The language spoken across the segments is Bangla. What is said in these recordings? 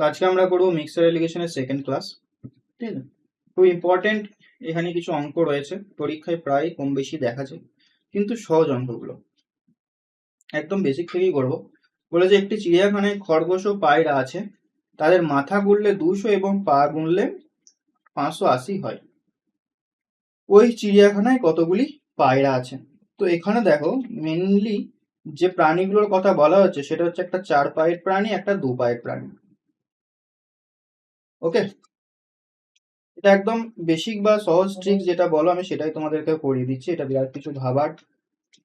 তো আজকে আমরা করব মিক্সার এলিগেশনের সেকেন্ড ক্লাস ঠিক আছে? খুব ইম্পর্টেন্ট এখানে কিছু অঙ্ক রয়েছে, পরীক্ষায় প্রায় কম বেশি দেখা যায়, কিন্তু সহজ অঙ্কগুলো। একদম বেসিক থেকেই করব। বলে যে একটি চিড়িয়াখানায় খরগোশ ও পায়রা আছে, তাদের মাথা গুনলে দুশো এবং পা গুনলে পাঁচশো আশি হয়। ওই চিড়িয়াখানায় কতগুলি পায়রা আছে? তো এখানে দেখো মেনলি যে প্রাণীগুলোর কথা বলা হচ্ছে, সেটা হচ্ছে একটা চার পায়ের প্রাণী, একটা দু পায়ের প্রাণী। ওকে? এটা একদম বেসিক বা সহজ ট্রিক যেটা বলো আমি সেটাই তোমাদেরকে করিয়ে দিচ্ছি এটা বিরাট কিছু ভাবার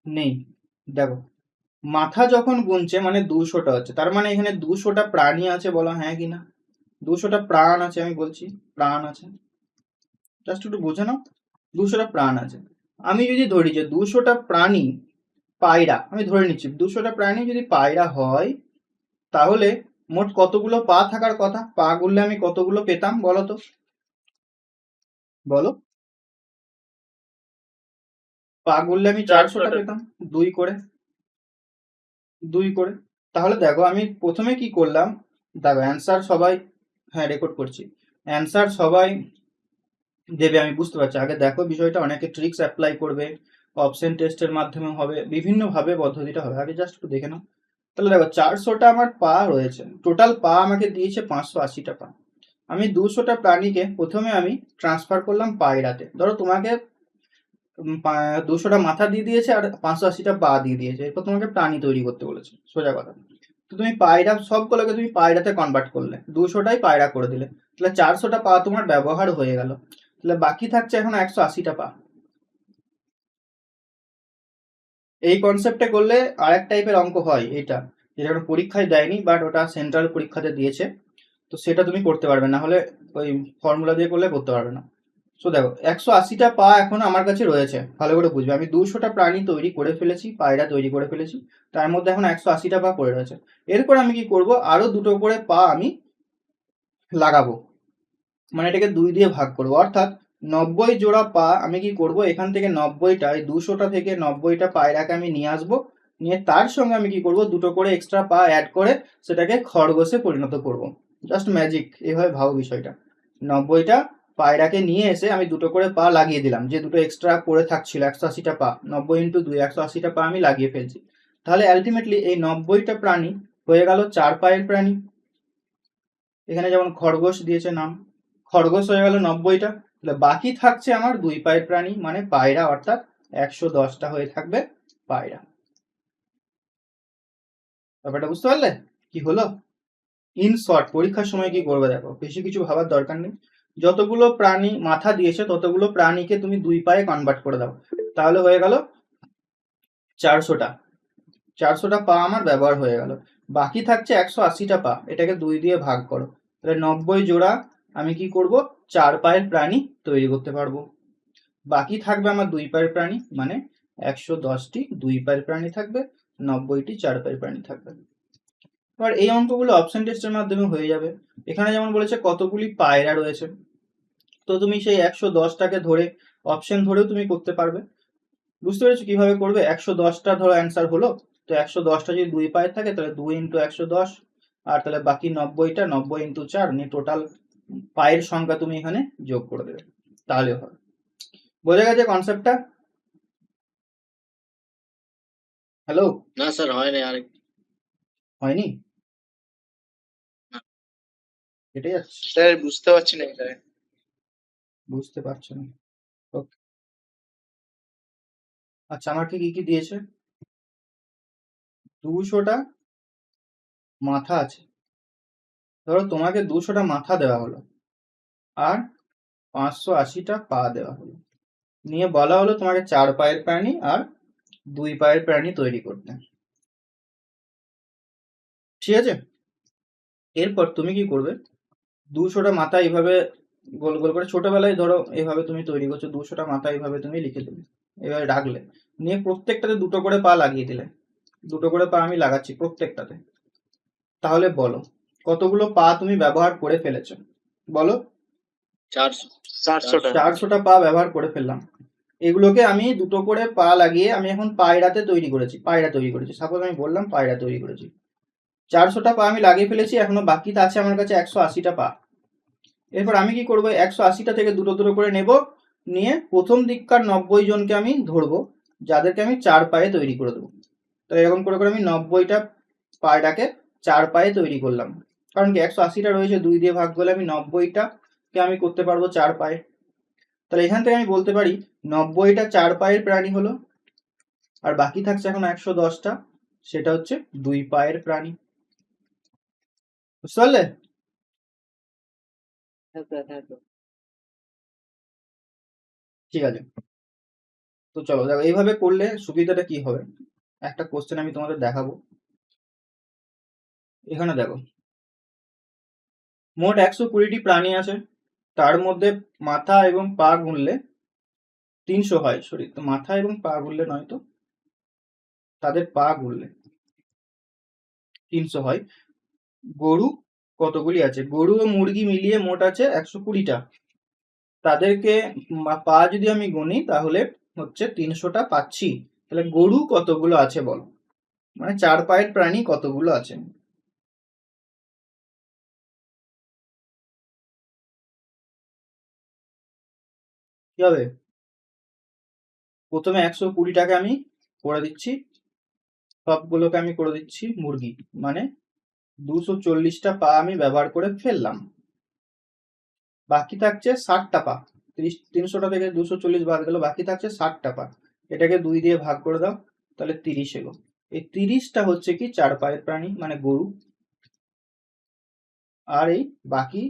নেই। দেখো মাথা যখন গুনছে মানে দুশোটা হচ্ছে তার মানে এখানে দুশোটা প্রাণী আছে বলো হ্যাঁ কি না? দুশোটা প্রাণ আছে আমি বলছি প্রাণ আছে। জাস্ট একটু বুঝে নাও দুশোটা প্রাণ আছে। আমি যদি ধরি যে দুশোটা প্রাণী পায়রা আমি ধরে নিচ্ছি দুশোটা প্রাণী যদি পায়রা হয় তাহলে মোট কতগুলো পা থাকার কথা? পা গুনলে আমি কতগুলো পেতাম বলো তো বলো। পা গুনলে আমি চারশোটা পেতাম দুই করে। দুই করে। তাহলে দেখো আমি প্রথমে কি করলাম? দেখো অ্যান্সার সবাই হ্যাঁ রেকর্ড করছি। অ্যান্সার সবাই দেবে আমি বুঝতে পারছি। আগে দেখো বিষয়টা অনেকে ট্রিক্স অ্যাপ্লাই করবে অপশন টেস্টের মাধ্যমে হবে বিভিন্নভাবে পদ্ধতিটা হবে। আগে জাস্ট একটু দেখে নাও। তাহলে দেখো চারশোটা আমার পা রয়েছে। টোটাল পা আমাকে দিয়েছে পাঁচশো আশিটা পা আমি দুশোটা প্রাণীকে প্রথমে আমি ট্রান্সফার করলাম পায়রাতে। ধরো তোমাকে দুশোটা মাথা দিয়ে দিয়েছে আর পাঁচশো আশিটা পা দিয়ে দিয়েছে। এরপর তোমাকে প্রাণী তৈরি করতে বলেছে, সোজা কথা। তো তুমি পায়রা, সবগুলোকে তুমি পায়রাতে কনভার্ট করলে। দুশোটাই পায়রা করে দিলে। তাহলে চারশোটা পা তোমার ব্যবহার হয়ে গেল। তাহলে বাকি থাকছে এখন একশো আশিটা পা। এই কনসেপ্টে করলে আরেক টাইপের অঙ্ক হয় এটা। যেটা কোনো পরীক্ষায় দেয়নি বাট ওটা সেন্ট্রাল পরীক্ষাতে দিয়েছে। তো সেটা তুমি করতে পারবে, না হলে ওই ফর্মুলা দিয়ে করলে করতে পারবে না। সো দেখো, একশো আশিটা পা এখন আমার কাছে রয়েছে, ভালো করে বুঝবে। আমি দুশোটা প্রাণী তৈরি করে ফেলেছি, পায়রা তৈরি করে ফেলেছি, তার মধ্যে এখন একশো আশিটা পা পড়ে রয়েছে। এরপর আমি কি করব? আরও দুটো করে পা আমি লাগাবো। মানে এটাকে দুই দিয়ে ভাগ করব। অর্থাৎ নব্বই জোড়া পা, আমি কি করব? এখান থেকে নব্বইটা, এই দুশোটা থেকে নব্বইটা পায়রাকে আমি নিয়ে আসব। নিয়ে তার সঙ্গে আমি কি করব? দুটো করে এক্সট্রা পা অ্যাড করে সেটাকে খরগোশে পরিণত করব। জাস্ট ম্যাজিক এভাবে ভাবো বিষয়টা। নব্বইটা পায়রাকে নিয়ে এসে আমি দুটো করে পা লাগিয়ে দিলাম। যে দুটো এক্সট্রা পড়ে থাকছিল, একশো আশিটা পা, নব্বই ইন্টু দুই, একশো আশিটা পা আমি লাগিয়ে ফেলছি। তাহলে আলটিমেটলি এই নব্বইটা প্রাণী হয়ে গেল চার পায়ের প্রাণী। এখানে যেমন খরগোশ দিয়েছে নাম। খরগোশ হয়ে গেল নব্বইটা। তাহলে বাকি থাকছে আমার দুই পায়ের প্রাণী মানে পায়রা, অর্থাৎ একশো দশটা হয়ে থাকবে পায়রা। ব্যাপারটা বুঝতে পারলে? কি হলো? ইন শর্ট পরীক্ষার সময় কি করবে দেখো? বেশি কিছু ভাবার দরকার নেই। যতগুলো প্রাণী মাথা দিয়েছে, ততগুলো প্রাণীকে তুমি দুই পায়ে কনভার্ট করে দাও। তাহলে হয়ে গেল চারশোটা। চারশোটা পা আমার ব্যবহার হয়ে গেল। বাকি থাকছে একশো আশিটা পা। এটাকে দুই দিয়ে ভাগ করো। তাহলে নব্বই জোড়া আমি কি করব? চার পায়ের প্রাণী তৈরি করতে পারব। বাকি থাকবে আমার দুই পায়ের প্রাণী মানে একশো দশটি দুই পায়ের প্রাণী থাকবে, নব্বইটি চার পায়ের প্রাণী থাকবে। এবার এই অঙ্কগুলো অপশন টেস্টের মাধ্যমে হয়ে যাবে। এখানে যেমন বলেছে কতগুলি পায়রা রয়েছে। তো তুমি সেই একশো দশটাকে ধরে অপশন ধরেও তুমি করতে পারবে। বুঝতে পেরেছ কীভাবে করবে? একশো দশটা ধরো অ্যান্সার হলো, তো একশো দশটা যদি দুই পায়ের থাকে, তাহলে দুই ইন্টু একশো দশ, আর তাহলে বাকি নব্বইটা, নব্বই ইন্টু চার, নিয়ে টোটাল পায়ের সংখ্যা তুমি এখানে যোগ করে দেবে। তাহলে হবে। বোঝা গেছে কনসেপ্টটা হ্যালো না স্যার হয়নি আরেক হয়নি? এটাই স্যার বুঝতে পারছি না এটা। বুঝতে পারছ না। ওকে আচ্ছা আমাকে কি কি দিয়েছে? দুশোটা মাথা আছে। ধরো তোমাকে দুশোটা মাথা দেওয়া হলো আর পাঁচশো আশিটা পা দেওয়া হলো। নিয়ে বলা হলো তোমাকে চার পায়ের প্রাণী আর দুই পায়ের প্রাণী তৈরি করতে। ঠিক আছে? এরপর তুমি কি করবে? দুশোটা মাথা এইভাবে গোল গোল করে, ছোটবেলায় ধরো এইভাবে তুমি তৈরি করছ, দুশোটা মাথা এইভাবে তুমি লিখে দেবে এভাবে রাখলে। নিয়ে প্রত্যেকটাতে দুটো করে পা লাগিয়ে দিলে। দুটো করে পা আমি লাগাচ্ছি প্রত্যেকটাতে। তাহলে বলো কতগুলো পা তুমি ব্যবহার করে ফেলেছো? বলো। চারশোটা। পা ব্যবহার করে ফেললাম। এগুলোকে আমি দুটো করে পা লাগিয়ে আমি এখন পায়রাতে তৈরি করেছি পায়রা তৈরি করেছি। সাপোজ আমি বললাম পায়রা তৈরি করেছি। চারশোটা পা আমি লাগিয়ে ফেলেছি এখনও বাকিতে আছে আমার কাছে একশো আশিটা পা। এরপর আমি কি করব? একশো আশিটা থেকে দুটো দুটো করে নেব নিয়ে প্রথম দিককার নব্বই জনকে আমি ধরবো যাদেরকে আমি চার পায়ে তৈরি করে দেবো। তো এরকম করে করে আমি নব্বইটা পায়টাকে চার পায়ে তৈরি করলাম। কারণ কি একশো আশিটা রয়েছে দুই দিয়ে ভাগ করলে আমি নব্বইটাকে আমি করতে পারব চার পায়ে। তাহলে এখান থেকে আমি বলতে পারি নব্বইটা চার পায়ের প্রাণী হলো আর বাকি থাকছে এখন একশো দশটা সেটা হচ্ছে দুই পায়ের প্রাণী। বুঝতে পারলে? ঠিক আছে। তো চলো দেখো এইভাবে করলে সুবিধাটা কি হবে? একটা কোশ্চেন আমি তোমাদের দেখাবো। এখানে দেখো মোট একশো কুড়িটি প্রাণী আছে। তার মধ্যে মাথা এবং পা গুনলে তিনশো হয় সরি তো মাথা এবং পা গুনলে নয় তো? তাদের পা গুনলে তিনশো হয়। গরু কতগুলি আছে? গরু ও মুরগি মিলিয়ে মোট আছে একশো কুড়িটা। তাদেরকে পা যদি আমি গুনি, তাহলে হচ্ছে তিনশোটা পাচ্ছি। তাহলে গরু কতগুলো আছে বলো? মানে চার পায়ের প্রাণী কতগুলো আছে? কি হবে? প্রথমে একশো কুড়ি কুড়িটাকে আমি করে দিচ্ছি। সবগুলোকে আমি করে দিচ্ছি মুরগি। মানে দুশো চল্লিশটা পা আমি ব্যবহার করে ফেললাম। বাকি থাকছে ষাটটা পা। তিরিশ, তিনশোটা থেকে দুশো চল্লিশ বাদ গেল, বাকি থাকছে ষাটটা পা। এটাকে দুই দিয়ে ভাগ করে দাও, তাহলে তিরিশ এলো। এই তিরিশটা হচ্ছে কি চার পায়ের প্রাণী মানে গরু। আর এই বাকি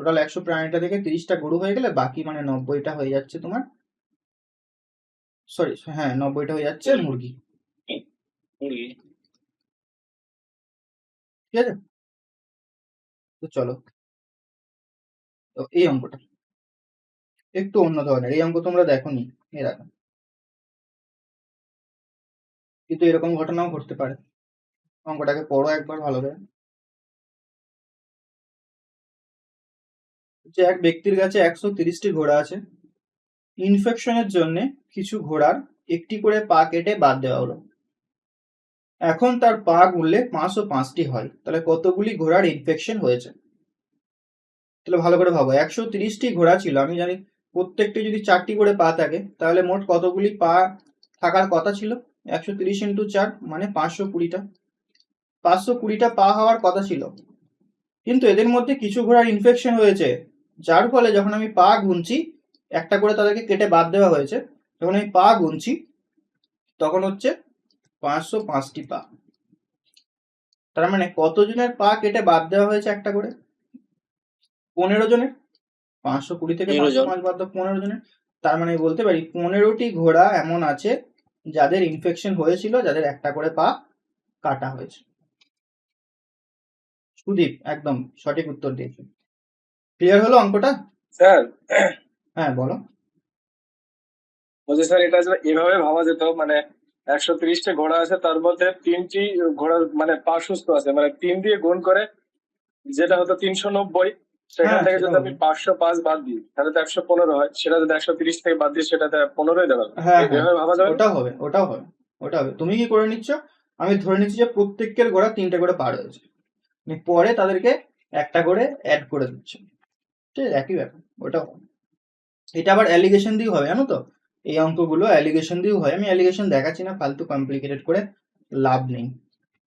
টোটাল একশো প্রাণীটা থেকে তিরিশটা গরু হয়ে গেলে বাকি মানে নব্বইটা হয়ে যাচ্ছে তোমার। সরি হ্যাঁ নব্বইটা হয়ে যাচ্ছে মুরগি। ঠিক আছে? তো চলো। তো এই অঙ্কটা। একটু অন্য ধরনের এই অঙ্ক তোমরা দেখোনি এরকম কিন্তু এরকম ঘটনাও ঘটতে পারে। অঙ্কটাকে পড়ো একবার ভালো করে যে এক ব্যক্তির কাছে একশো তিরিশটি ঘোড়া আছে। ইনফেকশনের জন্য কিছু ঘোড়ার একটি করে পা কেটে বাদ দেওয়া হলো। এখন তার পা গুনলে পাঁচশো পাঁচটি হয়। তাহলে কতগুলি ঘোড়ার ইনফেকশন হয়েছে? তাহলে ভালো করে ভাবো, একশো তিরিশটি ঘোড়া ছিল, আমি জানি প্রত্যেকটি যদি চারটি করে পা থাকে, তাহলে মোট কতগুলি পা থাকার কথা ছিল? একশো তিরিশ ইন্টু চার মানে পাঁচশো কুড়িটা। পাঁচশো কুড়িটা পা হওয়ার কথা ছিল। কিন্তু এদের মধ্যে কিছু ঘোড়ার ইনফেকশন হয়েছে। যার ফলে যখন আমি পা গুনছি একটা করে তাদেরকে কেটে বাদ দেওয়া হয়েছে যখন আমি পা গুনছি তখন হচ্ছে পাঁচশো পাঁচটি পা। তার মানে কতজনের পা কেটে বাদ দেওয়া হয়েছে একটা করে? পনেরো জনের। পাঁচশো কুড়ি থেকে পাঁচশো পাঁচ বাদ পনেরো জনের। তার মানে বলতে পারি পনেরোটি ঘোড়া এমন আছে যাদের ইনফেকশন হয়েছিল যাদের একটা করে পা কাটা হয়েছে। সুদীপ একদম সঠিক উত্তর দিয়েছে। ক্লিয়ার হলো অঙ্কটা? স্যার। হ্যাঁ বলো। বলছি স্যার এটা এভাবে ভাবা যেত মানে একশো তিরিশটা ঘোড়া আছে তার মধ্যে তিনটি ঘোড়ার মানে পা সুস্থ আছে মানে তিন দিয়ে গুণ করে যেটা হতো তিনশো নব্বই সেখান হ্যাঁ, থেকে যদি আমি পাঁচশো পাঁচ বাদ দিই তাহলে তো একশো পনেরো হয় সেটা যদি একশো তিরিশ থেকে বাদ দিই সেটাতে পনেরোই দাঁড়াবে হ্যাঁ হ্যাঁ। এভাবে ভাবা যাবে? না? ওটাও হবে ওটাও হবে ওটা হবে। তুমি কি করে নিচ্ছ? আমি ধরে নিচ্ছি যে প্রত্যেকের ঘোড়া তিনটে করে পার হয়েছে মানে পরে তাদেরকে একটা করে অ্যাড করে দিচ্ছে। ঠিক আছে, একই ব্যাপার ওটা এটা আবার অ্যালিগেশন দিয়ে হবে জানো তো? এই অঙ্কগুলো অ্যালিগেশন দিয়েও হয়। আমি অ্যালিগেশন দেখাচ্ছি না, ফালতু কমপ্লিকেটেড করে লাভ নেই।